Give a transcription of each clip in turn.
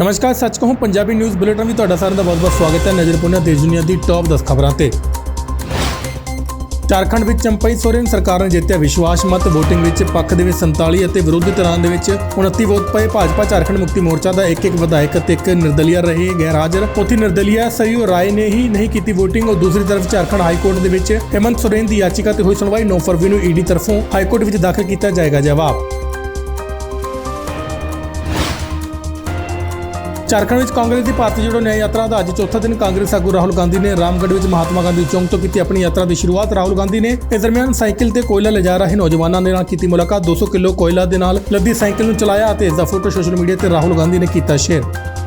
ਨਮਸਕਾਰ, ਸੱਚ ਕਹੂੰ, ਪੰਜਾਬੀ ਨਿਊਜ਼ ਬੁਲੇਟਿਨ ਵਿੱਚ ਤੁਹਾਡਾ ਸਾਰਿਆਂ ਦਾ ਬਹੁਤ-ਬਹੁਤ ਸਵਾਗਤ ਹੈ ਨਜ਼ਰ ਪੁਣਾ ਦੇਸ਼ ਦੁਨੀਆ ਦੀ ਟੌਪ 10 ਖਬਰਾਂ ਤੇ। ਝਾਰਖੰਡ ਵਿੱਚ ਚੰਪਈ ਸੋਰੇਨ ਸਰਕਾਰ ਨੇ ਜਿੱਤਿਆ ਵਿਸ਼ਵਾਸ ਮਤ, VOTING ਵਿੱਚ ਪੱਖ ਦੇ ਵਿੱਚ 47 ਅਤੇ ਵਿਰੋਧੀ ਧਿਰਾਂ ਦੇ ਵਿੱਚ 29 ਵੋਟ ਪਏ ਭਾਜਪਾ ਝਾਰਖੰਡ ਮੁਕਤੀ ਮੋਰਚਾ ਦਾ ਇੱਕ ਇੱਕ ਵਿਧਾਇਕ ਅਤੇ ਇੱਕ ਨਿਰਦਲੀਆ ਰਹੇ ਗੈਰ ਹਾਜ਼ਰ ਉੱਥੇ ਨਿਰਦਲੀਆ ਸਯੂ ਰਾਏ ਨੇ ਹੀ ਨਹੀਂ ਕੀਤੀ VOTING ਔਰ ਦੂਸਰੀ ਤਰਫ ਝਾਰਖੰਡ ਹਾਈ ਕੋਰਟ ਦੇ ਵਿੱਚ ਹੇਮੰਤ ਸੋਰੇਨ ਦੀ ਯਾਚਿਕਾ ਤੇ ਹੋਈ ਸੁਣਵਾਈ। 9 ਫਰਵਰੀ ਨੂੰ ਈਡੀ ਤਰਫੋਂ ਹਾਈ ਕੋਰਟ ਵਿੱਚ ਦਾਖਲ ਕੀਤਾ ਜਾਏਗਾ ਜਵਾਬ। ਝਾਰਖੰਡ ਵਿੱਚ ਕਾਂਗਰਸ ਦੀ ਭਾਰਤੀ ਜੋੜੋ ਨਿਆਂ ਯਾਤਰਾ ਦਾ ਅੱਜ ਚੌਥਾ ਦਿਨ ਕਾਂਗਰਸ ਆਗੂ ਰਾਹੁਲ ਗਾਂਧੀ ਨੇ ਰਾਮਗੜ੍ਹ ਵਿੱਚ ਮਹਾਤਮਾ ਗਾਂਧੀ ਚੌਂਕ ਤੋਂ ਕੀਤੀ ਆਪਣੀ ਯਾਤਰਾ ਦੀ ਸ਼ੁਰੂਆਤ। ਰਾਹੁਲ ਗਾਂਧੀ ਨੇ ਇਸ ਦਰਮਿਆਨ ਸਾਈਕਲ ਤੇ ਕੋਇਲਾ ਲਿਜਾ ਰਹੇ ਨੌਜਵਾਨਾਂ ਦੇ ਨਾਲ ਕੀਤੀ ਮੁਲਾਕਾਤ। 200 ਕਿਲੋ ਕੋਇਲਾ ਦੇ ਨਾਲ ਲੱਦੀ ਸਾਈਕਲ ਨੂੰ ਚਲਾਇਆ ਅਤੇ ਇਸ ਦਾ ਫੋਟੋ ਸੋਸ਼ਲ ਮੀਡੀਆ ਤੇ ਰਾਹੁਲ ਗਾਂਧੀ ਨੇ ਕੀਤਾ ਸ਼ੇਅਰ।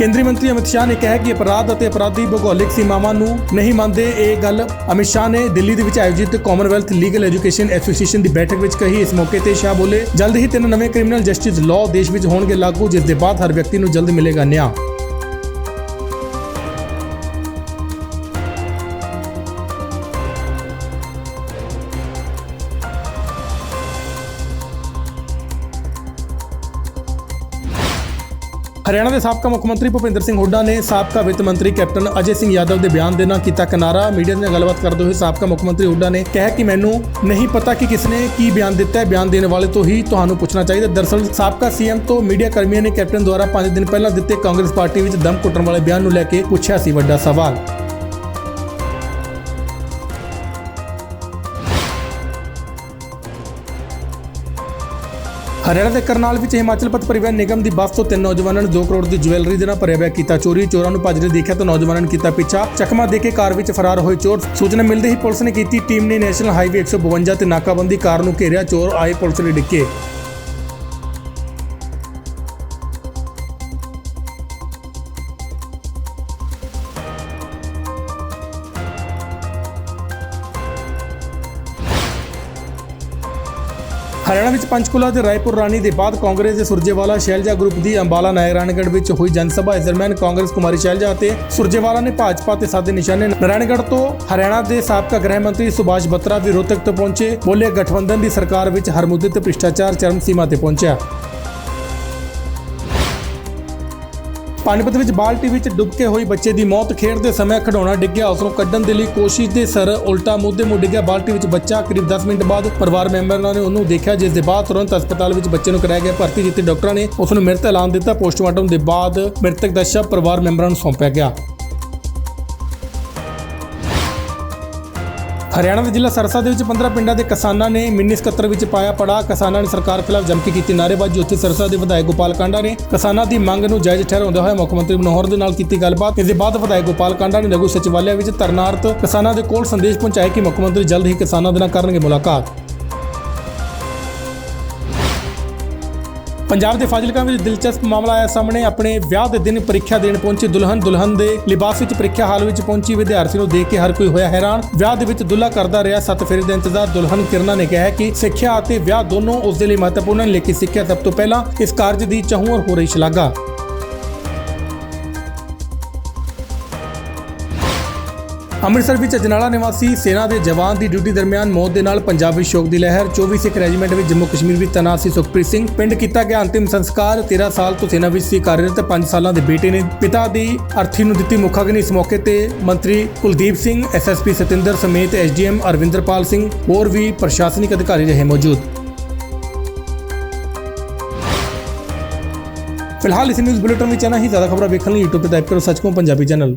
ਕੇਂਦਰੀ ਮੰਤਰੀ ਅਮਿਤ ਸ਼ਾਹ ਨੇ ਕਿਹਾ ਕਿ ਅਪਰਾਧ ਅਤੇ ਅਪਰਾਧੀ ਭੂਗੋਲਿਕ ਸੀਮਾਵਾਂ ਨੂੰ ਨਹੀਂ ਮੰਨਦੇ ਇਹ ਗੱਲ ਅਮਿਤ ਸ਼ਾਹ ਨੇ ਦਿੱਲੀ ਦੇ ਵਿੱਚ ਆਯੋਜਿਤ ਕਾਮਨਵੈਲਥ ਲੀਗਲ ਐਜੂਕੇਸ਼ਨ ਐਸੋਸੀਏਸ਼ਨ ਦੀ ਬੈਠਕ ਵਿੱਚ ਕਹੀ। ਇਸ ਮੌਕੇ ਤੇ ਸ਼ਾਹ ਬੋਲੇ, ਜਲਦ ਹੀ ਤਿੰਨ ਨਵੇਂ ਕ੍ਰਿਮੀਨਲ ਜਸਟਿਸ ਲਾਅ ਦੇਸ਼ ਵਿੱਚ ਹੋਣਗੇ ਲਾਗੂ, ਜਿਸ ਦੇ ਬਾਅਦ ਹਰ ਵਿਅਕਤੀ ਨੂੰ ਜਲਦ ਮਿਲੇਗਾ ਨਿਆਂ। ਹਰਿਆਣਾ ਦੇ ਸਾਬਕਾ ਮੁੱਖ ਮੰਤਰੀ ਭੁਪਿੰਦਰ ਸਿੰਘ ਹੁੱਡਾ ਨੇ ਸਾਬਕਾ ਵਿੱਤ ਮੰਤਰੀ ਕੈਪਟਨ ਅਜੇ ਸਿੰਘ ਯਾਦਵ ਦੇ ਬਿਆਨ ਦੇ ਨਾਲ ਕੀਤਾ ਕਿਨਾਰਾ। ਮੀਡੀਆ ਨਾਲ ਗੱਲਬਾਤ ਕਰਦੇ ਹੋਏ ਸਾਬਕਾ ਮੁੱਖ ਮੰਤਰੀ ਹੁੱਡਾ ਨੇ ਕਿਹਾ ਕਿ ਮੈਨੂੰ ਨਹੀਂ ਪਤਾ ਕਿ ਕਿਸਨੇ ਕੀ ਬਿਆਨ ਦਿੱਤਾ ਹੈ। ਬਿਆਨ ਦੇਣ ਵਾਲੇ ਤੋਂ ਹੀ ਤੁਹਾਨੂੰ ਪੁੱਛਣਾ ਚਾਹੀਦਾ। ਦਰਅਸਲ ਸਾਬਕਾ ਸੀਐਮ ਤੋਂ ਮੀਡੀਆ ਕਰਮੀਆਂ ਨੇ ਕੈਪਟਨ ਦੁਆਰਾ 5 ਦਿਨ ਪਹਿਲਾਂ ਦਿੱਤੇ ਕਾਂਗਰਸ ਪਾਰਟੀ ਵਿੱਚ ਦਮ ਘੁੱਟਣ ਵਾਲੇ ਬਿਆਨ ਨੂੰ ਲੈ ਕੇ ਪੁੱਛਿਆ ਸੀ ਵੱਡਾ ਸਵਾਲ। ਹਰਿਆਣਾ ਦੇ ਕਰਨਾਲ ਵਿੱਚ ਹਿਮਾਚਲ ਪਥ ਪਰਿਵਹਨ ਨਿਗਮ ਦੀ ਬੱਸ ਤੋਂ ਤਿੰਨ ਨੌਜਵਾਨਾਂ ਨੇ 2 ਕਰੋੜ ਦੀ ਜੁਐਲਰੀ ਦੇ ਨਾਲ ਭਰਿਆ ਬੈਗ ਕੀਤਾ ਚੋਰੀ। ਚੋਰਾਂ ਨੂੰ ਭੱਜਦੇ ਦੇਖਿਆ ਤਾਂ ਨੌਜਵਾਨਾਂ ਨੇ ਕੀਤਾ ਪਿੱਛਾ। ਚਕਮਾ ਦੇ ਕੇ ਕਾਰ ਵਿੱਚ ਫਰਾਰ ਹੋਏ ਚੋਰ। ਸੂਚਨਾ ਮਿਲਦੇ ਹੀ ਪੁਲਿਸ ਨੇ ਕੀਤੀ ਟੀਮ ਨੇ ਨੈਸ਼ਨਲ ਹਾਈਵੇ 152 ਤੇ ਨਾਕਾਬੰਦੀ ਕਾਰ ਨੂੰ ਘੇਰਿਆ। ਚੋਰ ਆਏ ਪੁਲਿਸ ਨੇ ਡਿੱਕੇ ਹਰਿਆਣਾ ਵਿੱਚ ਪੰਚਕੂਲਾ ਤੇ ਰਾਏਪੁਰ ਰਾਣੀ ਦੇ ਬਾਅਦ ਕਾਂਗਰਸ ਦੇ ਸੁਰਜੇਵਾਲਾ ਸ਼ੈਲਜਾ ਗਰੁੱਪ ਦੀ ਅੰਬਾਲਾ ਨਾਰਾਇਣਗੜ੍ਹ ਵਿੱਚ ਹੋਈ ਜਨਸਭਾ ਇਸ ਦਰਮਿਆਨ ਕਾਂਗਰਸ ਕੁਮਾਰੀ ਸ਼ੈਲਜਾ ਅਤੇ ਸੁਰਜੇਵਾਲਾ ਨੇ ਭਾਜਪਾ ਤੇ ਸਾਦੇ ਨਿਸ਼ਾਨੇ ਨਾਰਾਇਣਗੜ੍ਹ ਤੋਂ ਹਰਿਆਣਾ ਦੇ ਸਾਬਕਾ ਗ੍ਰਹਿ ਮੰਤਰੀ ਸੁਭਾਸ਼ ਬੱਤਰਾ ਵੀ ਰੋਹਤਕ ਤੋਂ ਪਹੁੰਚੇ। ਬੋਲੇ ਗਠਬੰਧਨ ਦੀ ਸਰਕਾਰ ਵਿੱਚ ਹਰ ਮੁੱਦੇ ਤੇ ਭ੍ਰਿਸ਼ਟਾਚਾਰ ਚਰਮ ਸੀਮਾ ਤੇ ਪਹੁੰਚਿਆ। ਪਾਣੀਪਤ ਵਿੱਚ ਬਾਲਟੀ ਵਿੱਚ ਡੁੱਬ ਕੇ ਹੋਈ ਬੱਚੇ ਦੀ ਮੌਤ। ਖੇਡਦੇ ਸਮੇਂ ਖਿਡੌਣਾ ਡਿੱਗਿਆ, ਉਸ ਨੂੰ ਕੱਢਣ ਦੇ ਲਈ ਕੋਸ਼ਿਸ਼ ਦੇ ਸਰ ਉਲਟਾ ਮੁੱਦੇ ਮੁੱਢ ਡਿੱਗਿਆ। ਬਾਲਟੀ ਵਿੱਚ ਬੱਚਾ, ਕਰੀਬ 10 ਮਿੰਟ ਬਾਅਦ ਪਰਿਵਾਰ ਮੈਂਬਰਾਂ ਨੇ ਉਹਨੂੰ ਦੇਖਿਆ, ਜਿਸ ਦੇ ਬਾਅਦ ਤੁਰੰਤ ਹਸਪਤਾਲ ਵਿੱਚ ਬੱਚੇ ਨੂੰ ਕਰਾਇਆ ਗਿਆ। ਭਰਤੀ ਜਿੱਥੇ ਡਾਕਟਰਾਂ ਨੇ ਉਸ ਨੂੰ ਮ੍ਰਿਤ ਐਲਾਨ ਦਿੱਤਾ। ਪੋਸਟਮਾਰਟਮ ਦੇ ਬਾਅਦ ਮ੍ਰਿਤਕ ਦਾ ਸ਼ਵ ਪਰਿਵਾਰ ਮੈਂਬਰਾਂ ਨੂੰ ਸੌਂਪਿਆ ਗਿਆ। ਹਰਿਆਣਾ ਦੇ ਜ਼ਿਲ੍ਹਾ ਸਰਸਾ ਦੇ ਵਿੱਚ 15 ਪਿੰਡਾਂ ਦੇ ਕਿਸਾਨਾਂ ਨੇ ਮਿੰਨੀ ਸਕੱਤਰ ਵਿੱਚ ਪਾਇਆ ਪੜਾ। ਕਿਸਾਨਾਂ ਨੇ ਸਰਕਾਰ ਖਿਲਾਫ ਜਮ ਕੇ ਕੀਤੀ ਨਾਅਰੇਬਾਜ਼ੀ ਉੱਥੇ ਸਰਸਾ ਦੇ ਵਿਧਾਇਕ ਗੋਪਾਲ ਕਾਂਡਾ ਨੇ ਕਿਸਾਨਾਂ ਦੀ ਮੰਗ ਨੂੰ ਜਾਇਜ਼ ਠਹਿਰਾਉਂਦੇ ਹੋਏ ਮੁੱਖ ਮੰਤਰੀ ਮਨੋਹਰ ਦੇ ਨਾਲ ਕੀਤੀ ਗੱਲਬਾਤ। ਇਸ ਦੇ ਬਾਅਦ ਵਿਧਾਇਕ ਗੋਪਾਲ ਕਾਂਡਾ ਨੇ ਲਘੂ ਸਚਿਵਾਲਿਆ ਵਿੱਚ ਧਰਨਾਰਥ ਕਿਸਾਨਾਂ ਦੇ ਕੋਲ ਸੰਦੇਸ਼ ਪਹੁੰਚਾਇਆ ਕਿ ਮੁੱਖ ਮੰਤਰੀ ਜਲਦ ਹੀ ਕਿਸਾਨਾਂ ਦੇ ਨਾਲ ਕਰਨਗੇ ਮੁਲਾਕਾਤ। ਪੰਜਾਬ ਦੇ ਫਾਜ਼ਿਲਕਾ ਵਿੱਚ ਦਿਲਚਸਪ ਮਾਮਲਾ ਆਇਆ ਸਾਹਮਣੇ। ਆਪਣੇ ਵਿਆਹ ਦੇ ਦਿਨ ਪ੍ਰੀਖਿਆ ਦੇਣ ਪਹੁੰਚੀ ਦੁਲਹਨ। ਦੁਲਹਨ ਦੇ ਲਿਬਾਸ ਵਿੱਚ ਪ੍ਰੀਖਿਆ ਹਾਲ ਵਿੱਚ ਪਹੁੰਚੀ। ਵਿਦਿਆਰਥੀ ਨੂੰ ਦੇਖ ਕੇ ਹਰ ਕੋਈ ਹੋਇਆ ਹੈਰਾਨ। ਵਿਆਹ ਦੇ ਵਿੱਚ ਦੁੱਲਾ ਕਰਦਾ ਰਿਹਾ ਸੱਤ ਫੇਰੇ ਦਾ ਇੰਤਜ਼ਾਰ। ਦੁਲਹਨ ਕਿਰਨਾ ਨੇ ਕਿਹਾ ਕਿ ਸਿੱਖਿਆ ਅਤੇ ਵਿਆਹ ਦੋਨੋਂ ਉਸ ਦੇ ਲਈ ਮਹੱਤਵਪੂਰਨ ਹਨ ਲੇਕਿਨ ਸਿੱਖਿਆ ਸਭ ਤੋਂ ਪਹਿਲਾਂ ਇਸ ਕਾਰਜ ਦੀ ਚਾਹੂੰ ਹੋ ਰਹੀ ਸ਼ਲਾਘਾ। ਅੰਮ੍ਰਿਤਸਰ ਵਿੱਚ ਅਜਨਾਲਾ ਨਿਵਾਸੀ ਸੈਨਾ ਦੇ ਜਵਾਨ ਦੀ ਡਿਊਟੀ ਦਰਮਿਆਨ ਮੌਤ ਦੇ ਨਾਲ ਪੰਜਾਬ ਵਿੱਚ ਸ਼ੋਕ ਦੀ ਲਹਿਰ 24 ਸਿੱਖ ਰੈਜੀਮੈਂਟ ਵਿੱਚ ਜੰਮੂ ਕਸ਼ਮੀਰ ਵਿੱਚ ਤੈਨਾਤ ਸੀ ਸੁਖਪ੍ਰੀਤ ਸਿੰਘ। ਪਿੰਡ ਕੀਤਾ ਗਿਆ ਅੰਤਿਮ ਸੰਸਕਾਰ 13 ਸਾਲ ਤੋਂ ਸੈਨਾ ਵਿੱਚ ਸੀ ਕਾਰਜਰਤ 5 ਸਾਲਾਂ ਦੇ ਬੇਟੇ ਨੇ ਪਿਤਾ ਦੀ ਅਰਥੀ ਨੂੰ ਦਿੱਤੀ ਮੁਖਾਗਨੀ। ਇਸ ਮੌਕੇ ਤੇ ਮੰਤਰੀ ਕੁਲਦੀਪ ਸਿੰਘ ਐਸਐਸਪੀ ਸਤਿੰਦਰ ਸਮੇਤ ਐਸਡੀਐਮ ਅਰਵਿੰਦਰਪਾਲ ਸਿੰਘ, ਹੋਰ ਵੀ ਪ੍ਰਸ਼ਾਸਨਿਕ ਅਧਿਕਾਰੀ ਰਹੇ ਮੌਜੂਦ। ਫਿਲਹਾਲ ਇਸ ਨਿਊਜ਼ ਬੁਲੇਟਿਨ ਵਿੱਚ ਆਨਾ ਹੀ। ਜ਼ਿਆਦਾ ਖਬਰਾਂ ਵੇਖਣ ਲਈ YouTube ਤੇ ਟਾਈਪ ਕਰੋ ਸੱਚਕੋ ਪੰਜਾਬੀ ਚੈਨਲ।